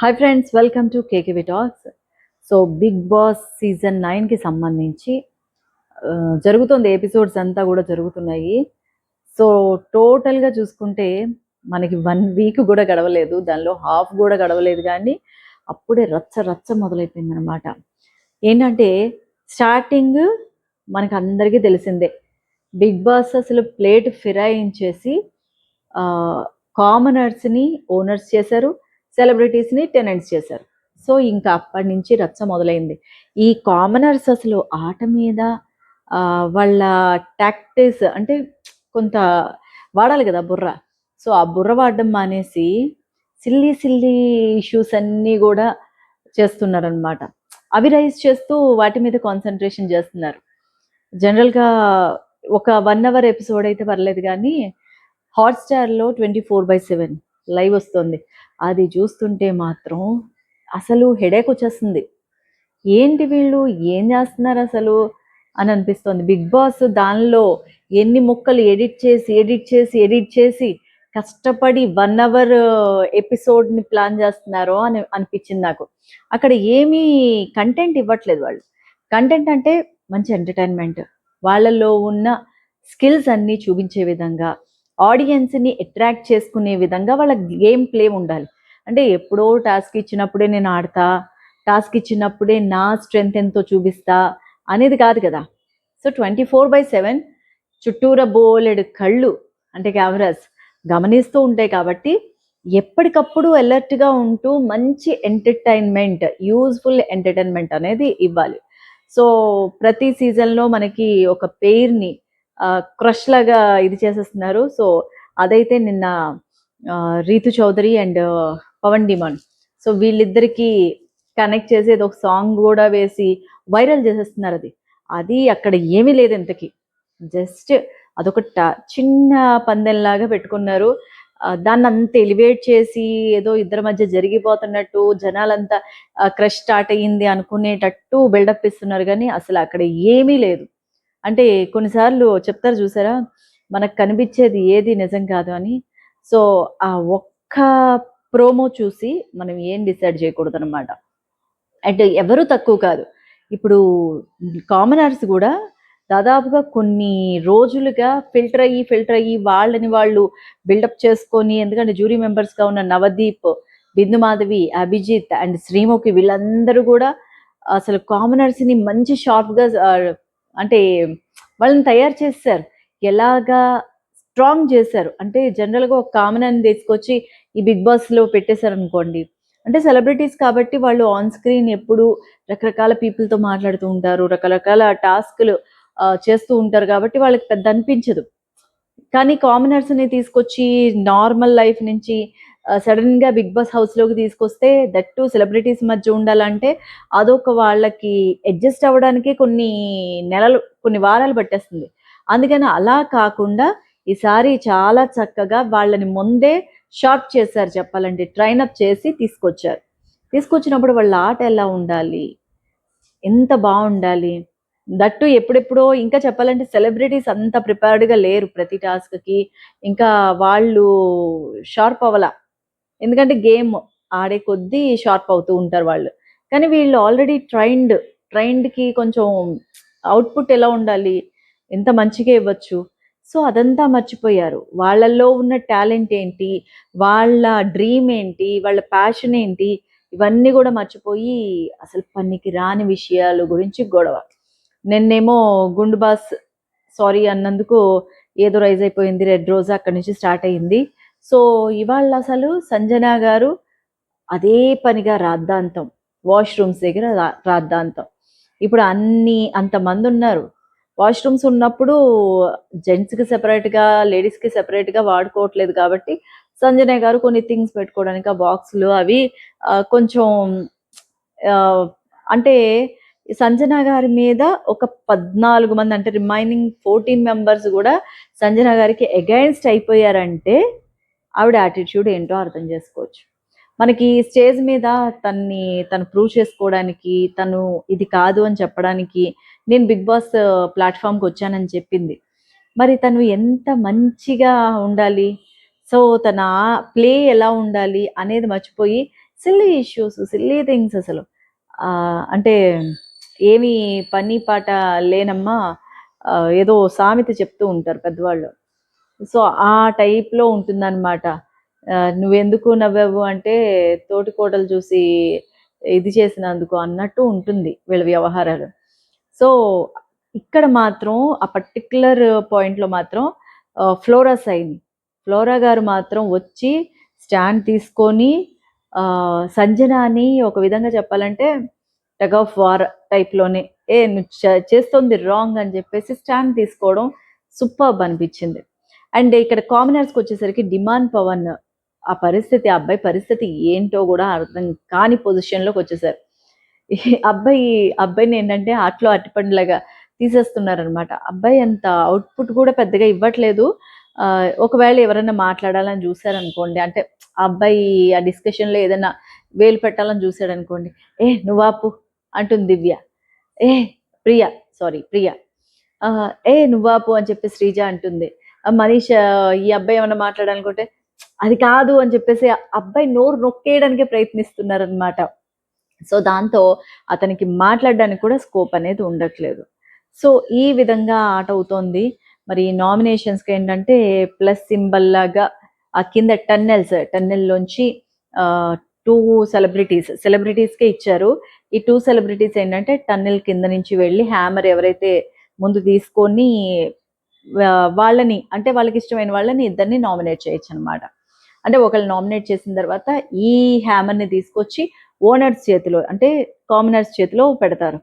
Hi friends welcome to KKV talks so Bigg Boss season నైన్కి సంబంధించి జరుగుతుంది episodes అంతా కూడా జరుగుతున్నాయి. సో టోటల్గా చూసుకుంటే మనకి వన్ వీక్ కూడా గడవలేదు దానిలో హాఫ్ కూడా గడవలేదు కానీ అప్పుడే రచ్చ రచ్చ మొదలైపోయింది అనమాట ఏంటంటే స్టార్టింగ్ మనకు అందరికీ తెలిసిందే. బిగ్ బాస్ అసలు ప్లేట్ ఫిరాయించేసి కామనర్స్ని ఓనర్స్ చేశారు. సెలబ్రిటీస్ని టెనెంట్స్ చేశారు. సో ఇంకా అప్పటి నుంచి రచ్చ మొదలైంది. ఈ కామనర్స్ అసలు ఆట మీద వాళ్ళ టాక్టిక్స్ అంటే కొంత వాడాలి కదా బుర్ర. సో ఆ బుర్ర వాడడం మానేసి సిల్లీ సిల్లీ ఇష్యూస్ అన్నీ కూడా చేస్తున్నారనమాట అవి రైజ్ చేస్తూ వాటి మీద కాన్సన్ట్రేషన్ చేస్తున్నారు. జనరల్గా ఒక వన్ అవర్ ఎపిసోడ్ అయితే పర్లేదు కానీ హాట్స్టార్లో twenty four by seven live వస్తుంది. అది చూస్తుంటే మాత్రం అసలు హెడేక్ వచ్చేస్తుంది. ఏంటి వీళ్ళు? ఏం చేస్తున్నారు అసలు? అని అనిపిస్తుంది. బిగ్ బాస్ దానిలో ఎన్ని ముక్కలు ఎడిట్ చేసి ఎడిట్ చేసి ఎడిట్ చేసి కష్టపడి వన్ అవర్ ఎపిసోడ్ని ప్లాన్ చేస్తున్నారో అని అనిపించింది నాకు. అక్కడ ఏమీ కంటెంట్ ఇవ్వట్లేదు వాళ్ళు. కంటెంట్ అంటే మంచి ఎంటర్టైన్మెంట్. వాళ్ళలో ఉన్న స్కిల్స్ అన్నీ చూపించే విధంగా ఆడియన్స్ని అట్రాక్ట్ చేసుకునే విధంగా వాళ్ళ గేమ్ ప్లే ఉండాలి. అంటే ఎప్పుడో టాస్క్ ఇచ్చినప్పుడే నేను ఆడతా టాస్క్ ఇచ్చినప్పుడే నా స్ట్రెంగ్త్ ఎంతో చూపిస్తా అనేది కాదు కదా. So twenty four by seven చుట్టూరా బోలెడు కళ్ళు అంటే కెమెరాస్ గమనిస్తూ ఉంటాయి కాబట్టి ఎప్పటికప్పుడు అలర్ట్గా ఉంటూ మంచి ఎంటర్టైన్మెంట్ యూజ్ఫుల్ ఎంటర్టైన్మెంట్ అనేది ఇవ్వాలి. సో ప్రతి సీజన్లో మనకి ఒక పేరుని క్రష్ లాగా ఇది చేసేస్తున్నారు. సో అదైతే నిన్న Rithu Chowdary and Pawan demon. So వీళ్ళిద్దరికి కనెక్ట్ చేసి ఏదో ఒక సాంగ్ కూడా వేసి వైరల్ చేసేస్తున్నారు అది. అది అక్కడ ఏమీ లేదు ఇంతకి. జస్ట్ అదొక ట- చిన్న పందెంలాగా పెట్టుకున్నారు. దాన్ని అంత ఎలివేట్ చేసి ఏదో ఇద్దరి మధ్య జరిగిపోతున్నట్టు జనాలంతా క్రష్ స్టార్ట్ అయ్యింది అనుకునేటట్టు బిల్డప్ ఇస్తున్నారు. కానీ అసలు అక్కడ ఏమీ లేదు. అంటే కొన్నిసార్లు చెప్తారు చూసారా? మనకు కనిపించేది ఏది నిజం కాదు అని. సో ఆ ఒక్క ప్రోమో చూసి మనం ఏం డిసైడ్ చేయకూడదు అనమాట అండ్ ఎవరు తక్కువ కాదు. ఇప్పుడు కామనర్స్ కూడా దాదాపుగా కొన్ని రోజులుగా ఫిల్టర్ అయ్యి ఫిల్టర్ అయ్యి వాళ్ళని వాళ్ళు బిల్డప్ చేసుకొని ఎందుకంటే జ్యూరీ మెంబర్స్గా ఉన్న నవదీప్ బిందు మాధవి అభిజిత్ అండ్ శ్రీముఖి వీళ్ళందరూ కూడా అసలు కామనర్స్ని మంచి షార్ప్గా అంటే వాళ్ళని తయారు చేశారు ఎలాగా స్ట్రాంగ్ చేశారు అంటే జనరల్గా ఒక కామన్ అని తీసుకొచ్చి ఈ బిగ్ బాస్లో పెట్టేశారు అనుకోండి అంటే సెలబ్రిటీస్ కాబట్టి వాళ్ళు ఆన్ స్క్రీన్ ఎప్పుడు రకరకాల పీపుల్తో మాట్లాడుతూ ఉంటారు. రకరకాల టాస్క్లు చేస్తూ ఉంటారు కాబట్టి వాళ్ళకి పెద్ద అనిపించదు. కానీ కామనర్స్ని తీసుకొచ్చి నార్మల్ లైఫ్ నుంచి సడన్గా బిగ్ బాస్ హౌస్లోకి తీసుకొస్తే దట్ టు సెలబ్రిటీస్ మధ్య ఉండాలంటే అదొక వాళ్ళకి అడ్జస్ట్ అవ్వడానికి కొన్ని నెలలు కొన్ని వారాలు పట్టేస్తుంది. అందుకని అలా కాకుండా ఈసారి చాలా చక్కగా వాళ్ళని ముందే షార్ప్ చేశారు చెప్పాలంటే ట్రైన్ అప్ చేసి తీసుకొచ్చారు. తీసుకొచ్చినప్పుడు వాళ్ళ ఆట ఎలా ఉండాలి? ఎంత బాగుండాలి? దట్టు ఎప్పుడెప్పుడో ఇంకా చెప్పాలంటే సెలబ్రిటీస్ అంత ప్రిపేర్డ్గా లేరు ప్రతి టాస్క్కి ఇంకా వాళ్ళు షార్ప్ అవ్వాల. ఎందుకంటే గేమ్ ఆడే కొద్దీ షార్ప్ అవుతూ ఉంటారు వాళ్ళు. కానీ వీళ్ళు ఆల్రెడీ ట్రైన్డ్ ట్రైన్డ్కి కొంచెం అవుట్పుట్ ఎలా ఉండాలి ఎంత మంచిగా ఇవ్వచ్చు సో అదంతా మర్చిపోయారు. వాళ్ళల్లో ఉన్న టాలెంట్ ఏంటి వాళ్ళ డ్రీమ్ ఏంటి వాళ్ళ ప్యాషన్ ఏంటి ఇవన్నీ కూడా మర్చిపోయి అసలు పనికి రాని విషయాల గురించి గొడవ. నిన్నేమో గుండు బాస్ సారీ అన్నందుకు ఏదో రైజ్ అయిపోయింది రెడ్ రోజా అక్కడి నుంచి స్టార్ట్ అయ్యింది సో ఇవాళ అసలు సంజన గారు అదే పనిగా రాద్ధాంతం. వాష్రూమ్స్ దగ్గర రా- రాద్ధాంతం. ఇప్పుడు అన్ని అంతమంది ఉన్నారు. వాష్రూమ్స్ ఉన్నప్పుడు జెంట్స్కి సెపరేట్గా లేడీస్కి సెపరేట్గా వాడుకోవట్లేదు కాబట్టి సంజన గారు కొన్ని థింగ్స్ పెట్టుకోవడానికి ఆ బాక్సులు అవి కొంచెం అంటే సంజన గారి మీద ఒక పద్నాలుగు మంది అంటే రిమైనింగ్ ఫోర్టీన్ మెంబర్స్ కూడా సంజన గారికి అగైన్స్ట్ అయిపోయారంటే ఆవిడ యాటిట్యూడ్ ఏంటో అర్థం చేసుకోవచ్చు. మనకి స్టేజ్ మీద తన్ని తను ప్రూవ్ చేసుకోవడానికి తను ఇది కాదు అని చెప్పడానికి నేను బిగ్ బాస్ ప్లాట్ఫామ్కి వచ్చానని చెప్పింది. మరి తను ఎంత మంచిగా ఉండాలి? సో తన ప్లే ఎలా ఉండాలి అనేది మర్చిపోయి సిల్లీ ఇష్యూస్ సిల్లీ థింగ్స్ అసలు. అంటే ఏమి పని పాట లేనమ్మా ఏదో సామెత చెప్తూ ఉంటారు పెద్దవాళ్ళు. సో ఆ టైప్లో ఉంటుందన్నమాట. నువ్వెందుకు నవ్వావు అంటే తోటికోటలు చూసి ఇది చేసినందుకు అన్నట్టు ఉంటుంది వీళ్ళ వ్యవహారాలు. సో ఇక్కడ మాత్రం ఆ పర్టిక్యులర్ పాయింట్లో మాత్రం ఫ్లోరా సైన్. ఫ్లోరా గారు మాత్రం వచ్చి స్టాండ్ తీసుకొని సంజనాని ఒక విధంగా చెప్పాలంటే టగ్ ఆఫ్ వార్ టైప్లోనే ఏ నువ్వు చే- చేస్తుంది రాంగ్ అని చెప్పేసి స్టాండ్ తీసుకోవడం సూపర్బ్ అనిపించింది. అండ్ ఇక్కడ కామనర్స్కి వచ్చేసరికి డిమాండ్ పవన్ ఆ పరిస్థితి ఆ అబ్బాయి పరిస్థితి ఏంటో కూడా అర్థం కాని పొజిషన్లోకి వచ్చేసారు. అబ్బాయి అబ్బాయిని ఏంటంటే ఆటలో అట్టిపండులాగా తీసేస్తున్నారనమాట అబ్బాయి అంత అవుట్పుట్ కూడా పెద్దగా ఇవ్వట్లేదు. ఒకవేళ ఎవరైనా మాట్లాడాలని చూశారనుకోండి అంటే ఆ అబ్బాయి ఆ డిస్కషన్లో ఏదైనా వేలు పెట్టాలని చూశాడు అనుకోండి ఏ నువ్వాపు అంటుంది దివ్య. ఏ ప్రియా సారీ ప్రియా. ఏ నువ్వాపు అని చెప్పి శ్రీజ అంటుంది. మనీష్ ఈ అబ్బాయి ఏమైనా మాట్లాడాలనుకుంటే అది కాదు అని చెప్పేసి అబ్బాయి నోరు నొక్కేయడానికే ప్రయత్నిస్తున్నారనమాట సో దాంతో అతనికి మాట్లాడడానికి కూడా స్కోప్ అనేది ఉండట్లేదు. సో ఈ విధంగా ఆట అవుతోంది. మరి నామినేషన్స్కి ఏంటంటే ప్లస్ సింబల్ లాగా ఆ కింద టన్నెల్స్ టన్నెల్లోంచి టూ సెలబ్రిటీస్ సెలబ్రిటీస్కే ఇచ్చారు. ఈ టూ సెలబ్రిటీస్ ఏంటంటే టన్నెల్ కింద నుంచి వెళ్ళి హ్యామర్ ఎవరైతే ముందు తీసుకొని వాళ్ళని అంటే వాళ్ళకి ఇష్టమైన వాళ్ళని ఇద్దరిని నామినేట్ చేయొచ్చు అనమాట అంటే ఒకళ్ళు నామినేట్ చేసిన తర్వాత ఈ హ్యామర్ని తీసుకొచ్చి ఓనర్స్ చేతిలో అంటే కామనర్స్ చేతిలో పెడతారు.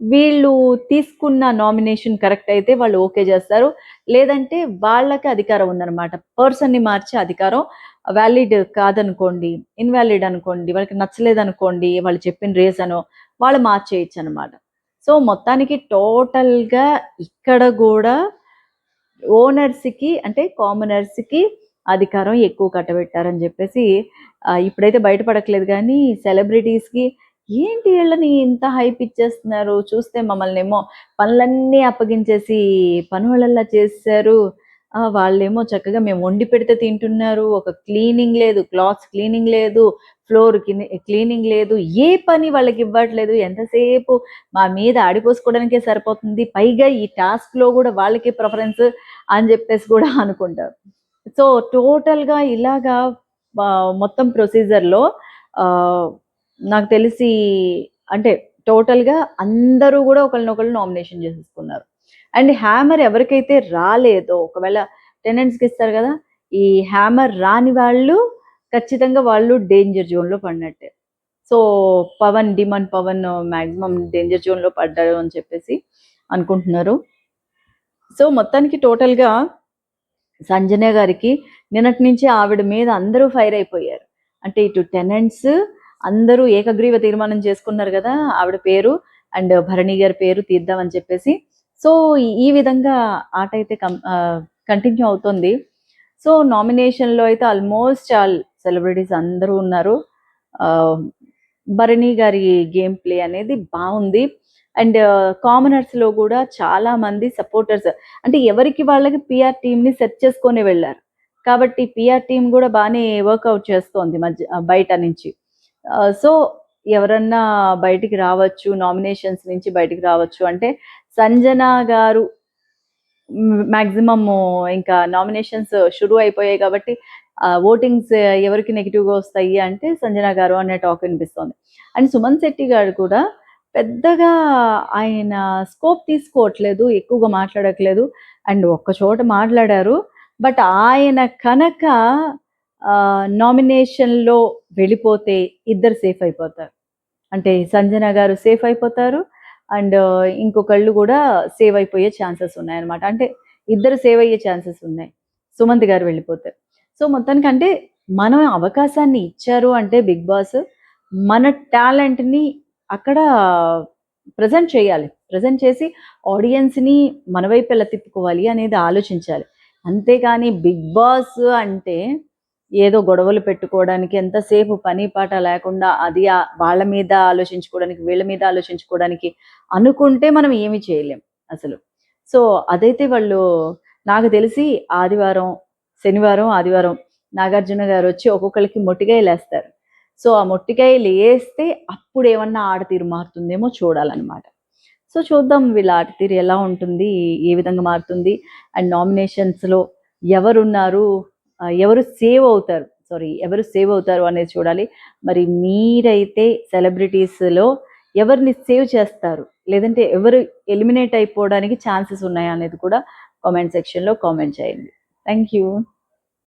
వీళ్ళు తీసుకున్న నామినేషన్ కరెక్ట్ అయితే వాళ్ళు ఓకే చేస్తారు. లేదంటే వాళ్ళకి అధికారం ఉందన్నమాట. పర్సన్ని మార్చే అధికారం వ్యాలిడ్ కాదనుకోండి ఇన్వాలిడ్ అనుకోండి వాళ్ళకి నచ్చలేదు అనుకోండి వాళ్ళు చెప్పిన రీజను వాళ్ళు మార్చేయచ్చు అనమాట సో మొత్తానికి టోటల్గా ఇక్కడ కూడా ఓనర్స్కి అంటే కామనర్స్కి అధికారం ఎక్కువ కట్టబెట్టారని చెప్పేసి ఇప్పుడైతే బయటపడట్లేదు కానీ సెలబ్రిటీస్కి ఏంటి వీళ్ళని ఇంత హైప్ ఇచ్చేస్తున్నారు? చూస్తే మమ్మల్ని ఏమో పనులన్నీ అప్పగించేసి పనులల్లా చేశారు. వాళ్ళేమో చక్కగా మేము వండి పెడితే తింటున్నారు. ఒక క్లీనింగ్ లేదు క్లాత్స్ క్లీనింగ్ లేదు. ఫ్లోర్ క్లీనింగ్ లేదు ఏ పని వాళ్ళకి ఇవ్వట్లేదు ఎంతసేపు మా మీద ఆడిపోసుకోవడానికే సరిపోతుంది పైగా ఈ టాస్క్లో కూడా వాళ్ళకి ప్రిఫరెన్స్ అని చెప్పేసి కూడా అనుకుంటారు. సో టోటల్గా ఇలాగా మొత్తం ప్రొసీజర్లో నాకు తెలిసి అంటే టోటల్గా అందరూ కూడా ఒకరినొకరు నామినేషన్ చేసేసుకున్నారు. అండ్ హ్యామర్ ఎవరికైతే రాలేదో ఒకవేళ టెనెంట్స్కి ఇస్తారు కదా ఈ హ్యామర్ రాని వాళ్ళు ఖచ్చితంగా వాళ్ళు డేంజర్ జోన్లో పడినట్టే. So Pawan demand Pawan maximum danger జోన్లో పడ్డాడు అని చెప్పేసి అనుకుంటున్నారు. సో మొత్తానికి టోటల్గా సంజన గారికి నిన్నటి నుంచి ఆవిడ మీద అందరూ ఫైర్ అయిపోయారు. అంటే ఇటు టెనెంట్స్ అందరూ ఏకగ్రీవ తీర్మానం చేసుకున్నారు కదా ఆవిడ పేరు అండ్ భరణి గారి పేరు తీద్దామని చెప్పేసి. సో ఈ- విధంగా ఆట అయితే కంటిన్యూ uh, అవుతుంది. సో నామినేషన్లో అయితే ఆల్మోస్ట్ ఆల్ సెలబ్రిటీస్ అందరూ ఉన్నారు. ఆ, భరణి గారి గేమ్ ప్లే అనేది బాగుంది. అండ్ కామనర్స్లో కూడా చాలా మంది సపోర్టర్స్ అంటే ఎవరికి వాళ్ళకి పిఆర్ టీమ్ని సెట్ చేసుకొని వెళ్ళారు. కాబట్టి పిఆర్ టీం కూడా బాగానే వర్కౌట్ చేస్తోంది మధ్య బయట నుంచి. సో ఎవరన్నా బయటికి రావచ్చు నామినేషన్స్ నుంచి బయటికి రావచ్చు అంటే సంజన గారు మాక్సిమమ్ ఇంకా నామినేషన్స్ షురూ అయిపోయాయి కాబట్టి ఓటింగ్స్ ఎవరికి నెగిటివ్గా వస్తాయి అంటే సంజన గారు అనే టాక్ వినిపిస్తోంది. అండ్ సుమన్ శెట్టి గారు కూడా పెద్దగా ఆయన స్కోప్ తీసుకోవట్లేదు ఎక్కువగా మాట్లాడట్లేదు. అండ్ ఒక్క చోట మాట్లాడారు బట్ ఆయన కనుక నామినేషన్లో వెళ్ళిపోతే ఇద్దరు సేఫ్ అయిపోతారు. అంటే సంజన గారు సేఫ్ అయిపోతారు అండ్ ఇంకొకళ్ళు కూడా సేవ్ అయిపోయే ఛాన్సెస్ ఉన్నాయన్నమాట. అంటే ఇద్దరు సేవ్ అయ్యే ఛాన్సెస్ ఉన్నాయి. సుమంత్ గారు వెళ్ళిపోతారు సో మొత్తానికి అంటే మనం అవకాశాన్ని ఇచ్చారు అంటే బిగ్ బాస్ మన టాలెంట్ని అక్కడ ప్రజెంట్ చేయాలి. ప్రజెంట్ చేసి ఆడియన్స్ని మన వైపు ఎలా తిప్పుకోవాలి అనేది ఆలోచించాలి. అంతేకాని బిగ్ బాస్ అంటే ఏదో గొడవలు పెట్టుకోవడానికి ఎంతసేపు పని పాట లేకుండా అది వాళ్ళ మీద ఆలోచించుకోవడానికి వీళ్ళ మీద ఆలోచించుకోవడానికి అనుకుంటే మనం ఏమి చేయలేం అసలు. సో అదైతే వాళ్ళు నాకు తెలిసి ఆదివారం శనివారం ఆదివారం నాగార్జున గారు వచ్చి ఒక్కొక్కరికి మొట్టికాయలు వేస్తారు సో ఆ మొట్టికాయలు వేస్తే అప్పుడు ఏమన్నా ఆడతీరు మారుతుందేమో చూడాలన్నమాట. సో చూద్దాం వీళ్ళ ఆడతీరు ఎలా ఉంటుంది ఏ విధంగా మారుతుంది అండ్ నామినేషన్స్లో ఎవరున్నారు ఎవరు సేవ్ అవుతారు సారీ ఎవరు సేవ్ అవుతారు అనేది చూడాలి. మరి మీరైతే సెలబ్రిటీస్లో ఎవరిని సేవ్ చేస్తారు లేదంటే ఎవరు ఎలిమినేట్ అయిపోవడానికి ఛాన్సెస్ ఉన్నాయా అనేది కూడా కామెంట్ సెక్షన్లో కామెంట్ చేయండి. thank you.